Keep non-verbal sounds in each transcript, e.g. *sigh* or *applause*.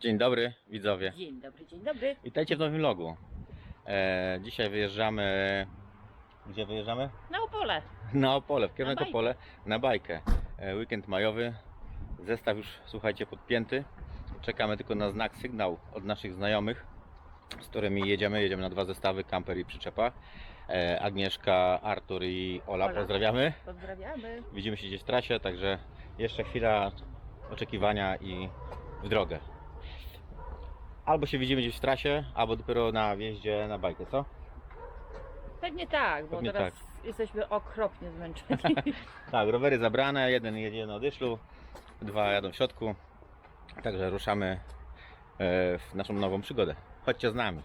Dzień dobry widzowie. Dzień dobry, dzień dobry. Witajcie w nowym vlogu. E, dzisiaj wyjeżdżamy. Gdzie wyjeżdżamy? Na Opole. Na Opole, w kierunku bajkę. Opole, na bajkę. E, weekend majowy. Zestaw już słuchajcie podpięty. Czekamy tylko na znak sygnał od naszych znajomych, z którymi jedziemy. Jedziemy na dwa zestawy, kamper i przyczepa. E, Agnieszka, Artur i Ola, Ola. pozdrawiamy. Pozdrawiamy. Widzimy się gdzieś w trasie, także jeszcze chwila oczekiwania i w drogę. Albo się widzimy gdzieś w trasie, albo dopiero na wjeździe na bajkę, co? Pewnie tak, bo Pewnie teraz jesteśmy okropnie zmęczeni. *laughs* Tak, rowery zabrane, jeden jedzie na dyszlu, dwa jadą w środku. Także ruszamy e, w naszą nową przygodę. Chodźcie z nami.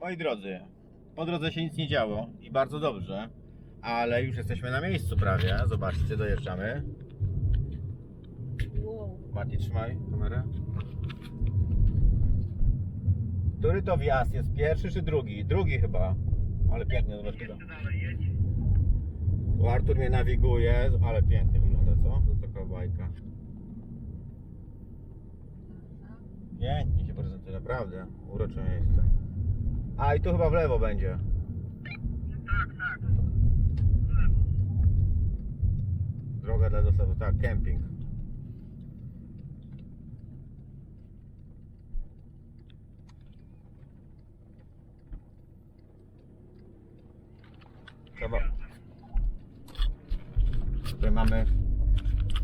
Moi drodzy, po drodze się nic nie działo i bardzo dobrze, ale już jesteśmy na miejscu prawie. Zobaczcie, dojeżdżamy. wow. Mati, trzymaj kamerę. Który to wjazd jest? Pierwszy czy drugi? Drugi chyba. Ale pięknie, zobacz chyba. Tu Artur mnie nawiguje, ale pięknie wygląda, co? To taka bajka. Pięknie się prezentuje, naprawdę. Urocze miejsce. A i tu chyba w lewo będzie. Tak, tak. Droga dla dostawy, tak, kemping. Trzeba. Tutaj mamy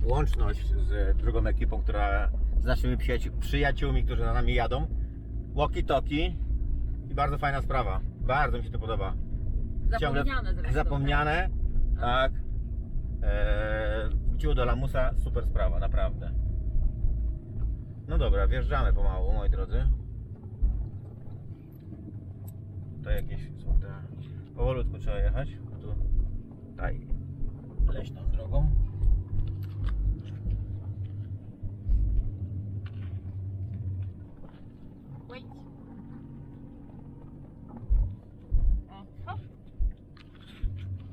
łączność z drugą ekipą, która z naszymi przyjaciół, przyjaciółmi, którzy za nami jadą. Walkie talkie i bardzo fajna sprawa. Bardzo mi się to podoba. Zapomniane zresztą. Zapomniane, tak. Eee, wróciło do lamusa, super sprawa, naprawdę. No dobra, wjeżdżamy pomału, moi drodzy. To jakieś są. Powolutku trzeba jechać. Tu, tutaj, leśną drogą.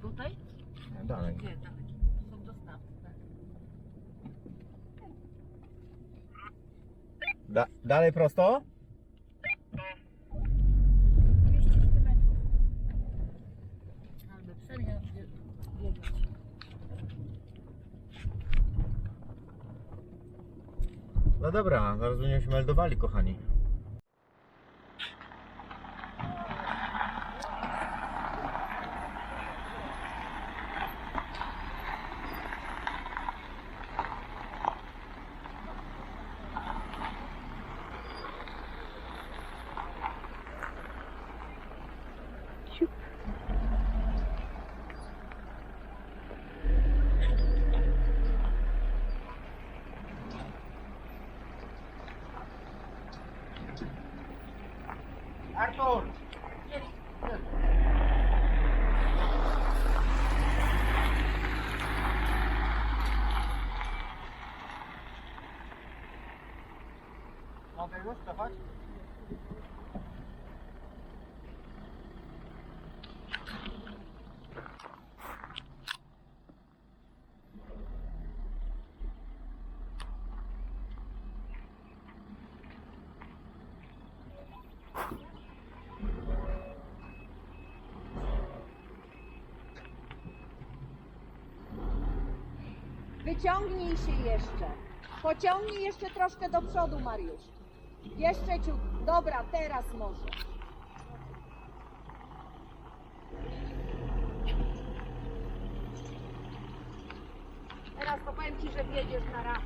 Tutaj? No, dalej. Są. Da, dalej prosto? 200 metrów. Biegać. No dobra, zaraz będziemy się meldowali, kochani. Już? Wyciągnij się jeszcze. Pociągnij jeszcze troszkę do przodu, Mariusz. Jeszcze ciut. Dobra, teraz może. Teraz to powiem Ci, że wjedziesz na raz.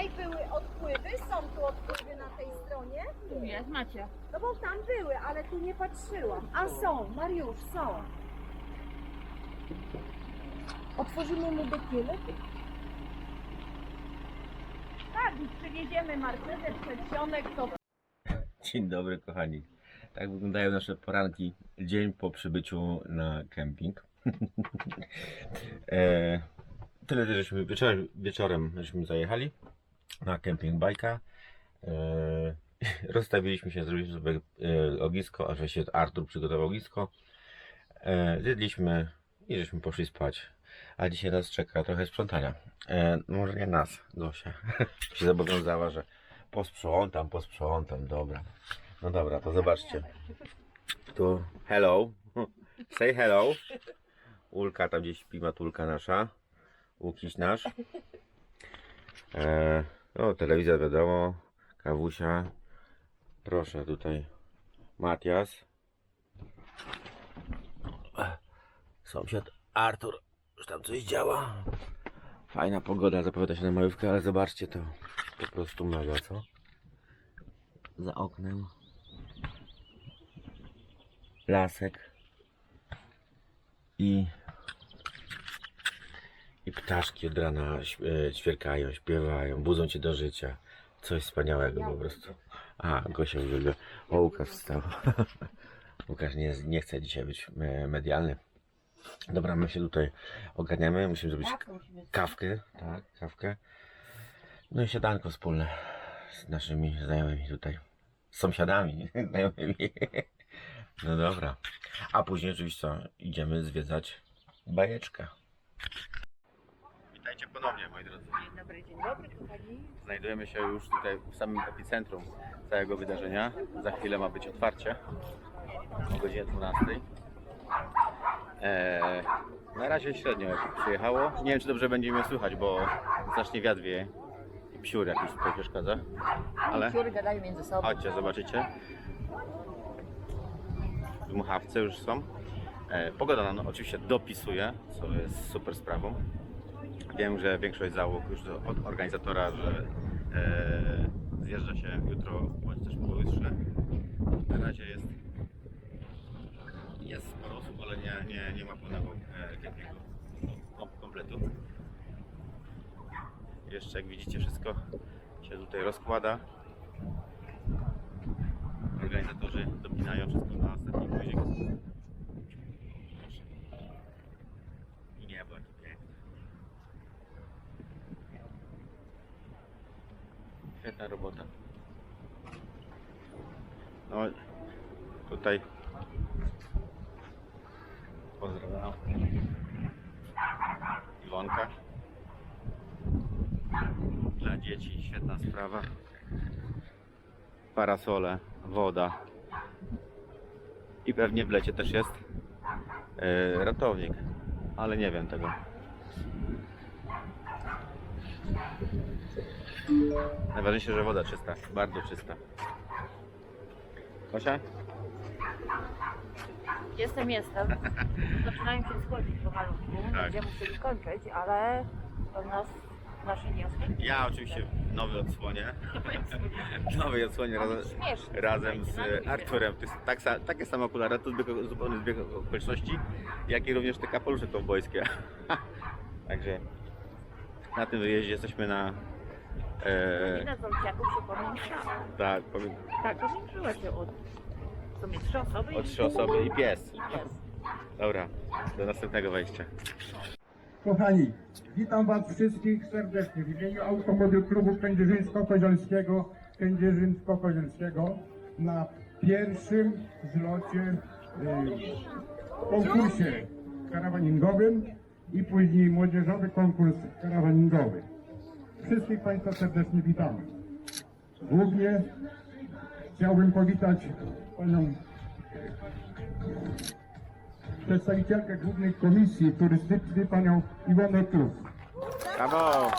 Tutaj były odpływy, są tu odpływy na tej stronie? Jest, macie. No bo tam były, ale tu nie patrzyłam. A są, Mariusz, są. Otworzymy mu dekielek? Tak, i przywieziemy marchewę, przedsionek, to Dzień dobry kochani. Tak wyglądają nasze poranki dzień po przybyciu na kemping. *laughs* e, tyle, że żeśmy wieczor, wieczorem żeśmy zajechali na kemping bajka. E, *laughs* rozstawiliśmy się, zrobiliśmy sobie e, ognisko, a że się Artur przygotował ognisko. E, zjedliśmy i żeśmy poszli spać. A dzisiaj nas czeka trochę sprzątania. Może nie nas, Gosia. *laughs* się zobowiązała, że posprzątam, posprzątam, dobra. No dobra, to zobaczcie. Tu hello. *laughs* Say hello. Ulka tam gdzieś śpi, matulka nasza. Łukiś nasz. E, no, telewizja wiadomo. Kawusia. Proszę tutaj. Matias. Sąsiad Artur. Już tam coś działa. Fajna pogoda zapowiada się na majówkę, ale zobaczcie to. Po prostu mega, co? Za oknem. Lasek. I... I ptaszki od rana e, ćwierkają, śpiewają, budzą cię do życia. Coś wspaniałego po prostu. A, Gosia uwielbia. O, Łukasz wstał. *laughs* Łukasz nie, nie chce dzisiaj być e, medialny. Dobra, my się tutaj ogarniamy. Musimy zrobić kawkę. Tak, kawkę. No i siadanko wspólne z naszymi znajomymi tutaj. Z sąsiadami *laughs* znajomymi. No dobra. A później oczywiście co? Idziemy zwiedzać bajeczkę. Ponownie moi drodzy. Dzień dobry, dzień dobry, kochani. Znajdujemy się już tutaj w samym epicentrum całego wydarzenia. Za chwilę ma być otwarcie o godzinie 12. Eee, na razie średnio przyjechało. Nie wiem czy dobrze będzie mnie słychać, bo znacznie wiatr wieje i psiur jakiś tutaj przeszkadza. Ale Pióry gadają między sobą. chodźcie, zobaczycie. Dmuchawce już są. E, pogoda nam oczywiście dopisuje, co jest super sprawą. Wiem, że większość załóg już od organizatora, że e, zjeżdża się jutro bądź też pojutrze. Na razie jest jest sporo osób, ale nie, nie, nie ma pełnego e, kompletu. Jeszcze jak widzicie wszystko się tutaj rozkłada. Organizatorzy dopinają wszystko na ostatni guzik. Proszę. I niebo jakie piękne. Świetna robota. No tutaj pozdrawiam Iwonka. Dla dzieci świetna sprawa. Parasole, woda. I pewnie w lecie też jest. E, ratownik ale nie wiem tego najważniejsze, że woda czysta, bardzo czysta Kosia? Jestem, jestem. *laughs* Zaczynają się schodzić pomalutku. Tak. Będziemy musieli kończyć, ale to nas nasze wnioski. Ja oczywiście w nowej odsłonie *laughs* w nowej odsłonie razem, Śmieszne. razem z na Arturem. To jest tak, sa- takie same okulary, to zbieg, zupełny zbieg okoliczności, jak i również te kapelusze kowbojskie. *laughs* Także na tym wyjeździe jesteśmy na. E, Rodzina Zolciaków się pomiększyła. tak, powiem, Tak, powiększyła się od w sumie trzy osoby o i- trzy osoby i pies. i pies. Dobra, do następnego wejścia. Kochani, witam Was wszystkich serdecznie w imieniu Automobil Klubu Kędzierzyńsko-Kozielskiego Kędzierzynsko-Kozielskiego na pierwszym zlocie y, konkursie karawaningowym i później młodzieżowy konkurs karawaningowy. Wszystkich Państwa serdecznie witamy. Głównie chciałbym powitać Panią przedstawicielkę Głównej Komisji Turystycznej Panią Iwonę Klus. Brawo!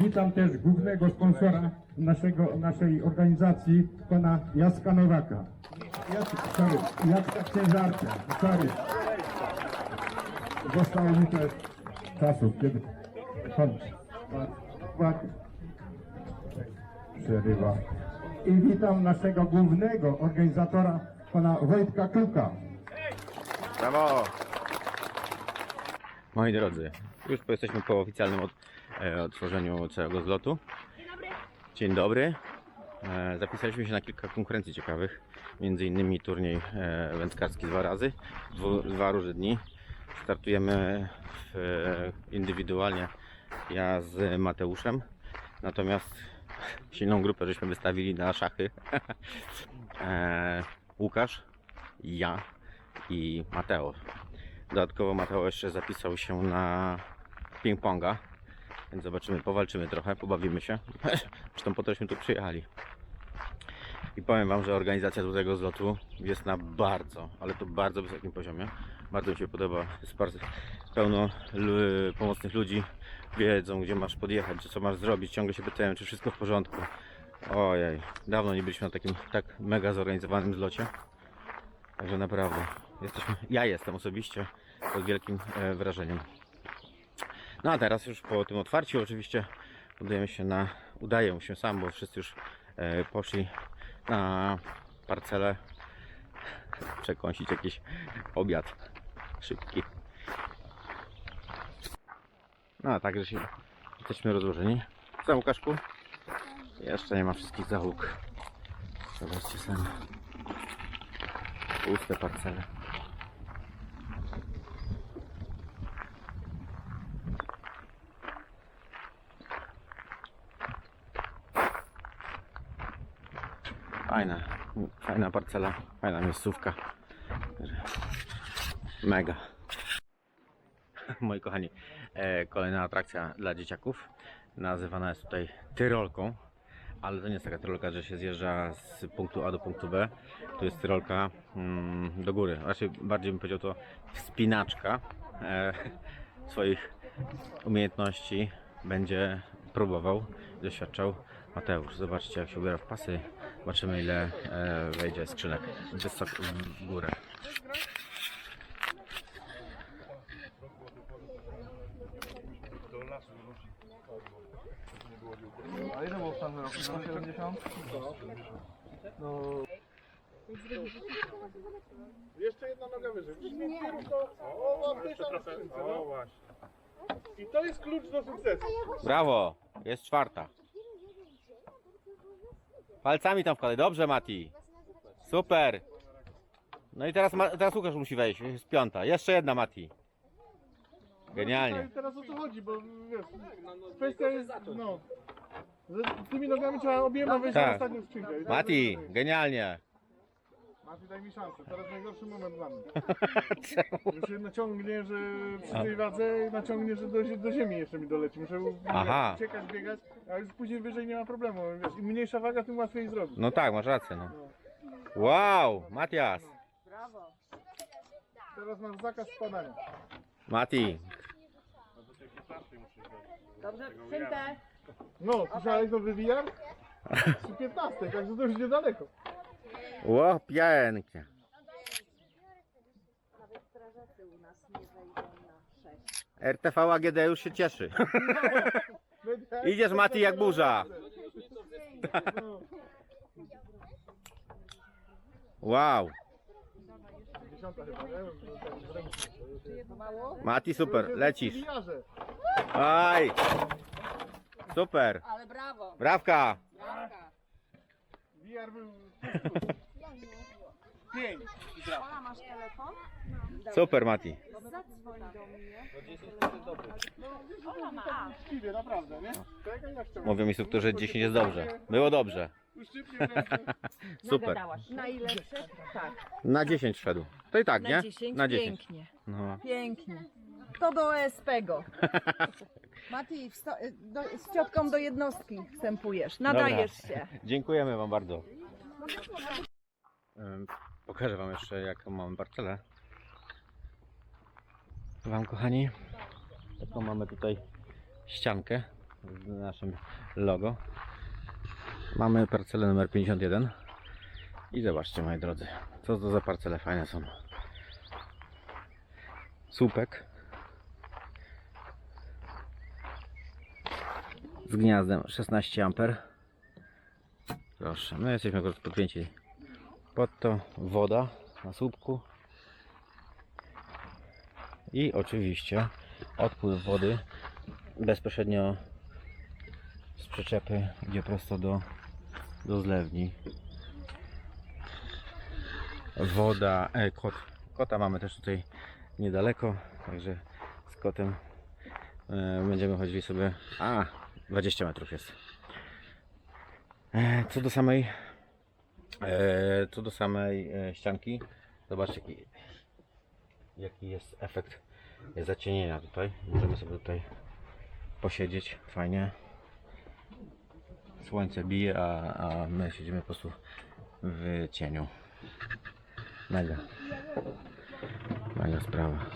Witam też głównego sponsora naszego, naszej organizacji, pana Jacka Nowaka. Jacka Ciężarka, sorry. Zostało mi też czasów, kiedy pan, pan przerywa. I witam naszego głównego organizatora pana Wojtka Kluka. Brawo! Moi drodzy, już po- jesteśmy po oficjalnym od, e, otworzeniu całego zlotu. Dzień dobry. E, zapisaliśmy się na kilka konkurencji ciekawych. Między innymi turniej e, wędkarski dwa razy, dwu, dwa różne dni. Startujemy indywidualnie ja z Mateuszem. Natomiast silną grupę żeśmy wystawili na szachy. *laughs* e, Łukasz, ja i Mateo. Dodatkowo Mateo jeszcze zapisał się na ping-ponga. Więc zobaczymy, powalczymy trochę, pobawimy się. *laughs* Zresztą po tośmy tu przyjechali. I powiem Wam, że organizacja do tego zlotu jest na bardzo, ale to bardzo wysokim poziomie. Bardzo mi się podoba. Jest bardzo pełno pomocnych ludzi. Wiedzą, gdzie masz podjechać, co masz zrobić. Ciągle się pytają, czy wszystko w porządku. Ojej, dawno nie byliśmy na takim tak mega zorganizowanym zlocie. Także naprawdę, jesteśmy, ja jestem osobiście pod wielkim e, wrażeniem. No a teraz już po tym otwarciu oczywiście udajemy się na, udaję się sam, bo wszyscy już e, poszli na parcelę przekąsić jakiś obiad szybki. No także się jesteśmy rozłożeni. Co Łukaszku? Jeszcze nie ma wszystkich załóg. Zobaczcie sami. Puste parcele. Fajna, fajna parcela, fajna miejscówka. Mega. Moi kochani, e, kolejna atrakcja dla dzieciaków. Nazywana jest tutaj Tyrolką. Ale to nie jest taka tyrolka, że się zjeżdża z punktu A do punktu B. Tu jest tyrolka mm, do góry. Raczej bardziej bym powiedział to wspinaczka e, *laughs* swoich umiejętności będzie próbował, doświadczał Mateusz. Zobaczcie jak się ubiera w pasy. Zobaczymy ile e, wejdzie skrzynek wysoko w górę. A ile było w tamtym roku? 70? No. Jeszcze jedna noga wyżej. O, mam no. właśnie. I to jest klucz do sukcesu. Brawo! Jest czwarta. Palcami tam wkładaj. Dobrze, Mati. Super. No i teraz, Ma- teraz Łukasz musi wejść. Jest piąta. Jeszcze jedna, Mati. Genialnie. No, teraz o to chodzi, bo wiesz, kwestia jest, no. Z tymi nogami trzeba obiema wejść Tak. na ostatnią skrzynkę. I tak Mati, genialnie. Mati, daj mi szansę. Teraz najgorszy moment dla mnie. *laughs* Już się naciągnie, że przy tej wadze naciągnie, że do, do ziemi jeszcze mi doleci. Muszę Aha. uciekać, biegać, a już później wyżej nie ma problemu. Wiesz, im mniejsza waga, tym łatwiej zrobić. No tak, masz rację. No. Wow, Matias. Teraz masz zakaz spadania. Mati. Dobrze, szynkę. No, słyszałeś nowy VR? Przy 15, także to już niedaleko. Ło, pięknie. Nawet strażacy u nas nie wejdą na 6. RTV AGD już się cieszy. *laughs* Idziesz, Mati, jak burza. Wow. Mati, super, lecisz. Aj. Super. Ale brawo. Brawka. Brawka. VR był... *laughs* Pięć. Ola, masz telefon? Super, Mati. Zadzwoń do mnie. Uczciwie, naprawdę, nie? Czekaj, jak to Mówią instruktorzy, że 10 jest dobrze. Było dobrze. Uszczypnie. *laughs* Super. Na ile przed? Tak. Na 10 szedł. To i tak, nie? Na 10? Na 10. Pięknie. No. Pięknie. To do OSP go. *laughs* Mati, wsto- do, z ciotką do jednostki wstępujesz. Nadajesz się. *laughs* Dziękujemy Wam bardzo. Em, Pokażę Wam jeszcze jaką mamy parcelę. Wam kochani. Taką mamy tutaj ściankę z naszym logo. Mamy parcelę numer 51. I zobaczcie moi drodzy, co to za parcele fajne są. Słupek. Z gniazdem 16 amper. Proszę, my jesteśmy akurat podpięci Pod to woda na słupku. I oczywiście odpływ wody bezpośrednio z przyczepy idzie prosto do, do zlewni. Woda, e, kot, kota mamy też tutaj niedaleko, także z kotem e, będziemy chodzili sobie, a 20 metrów jest. E, co do samej e, co do samej e, ścianki, zobaczcie jaki, jaki jest efekt zacienienia tutaj. Możemy sobie tutaj posiedzieć fajnie. Słońce bije, a, a my siedzimy po prostu w cieniu. Mega. Mega sprawa.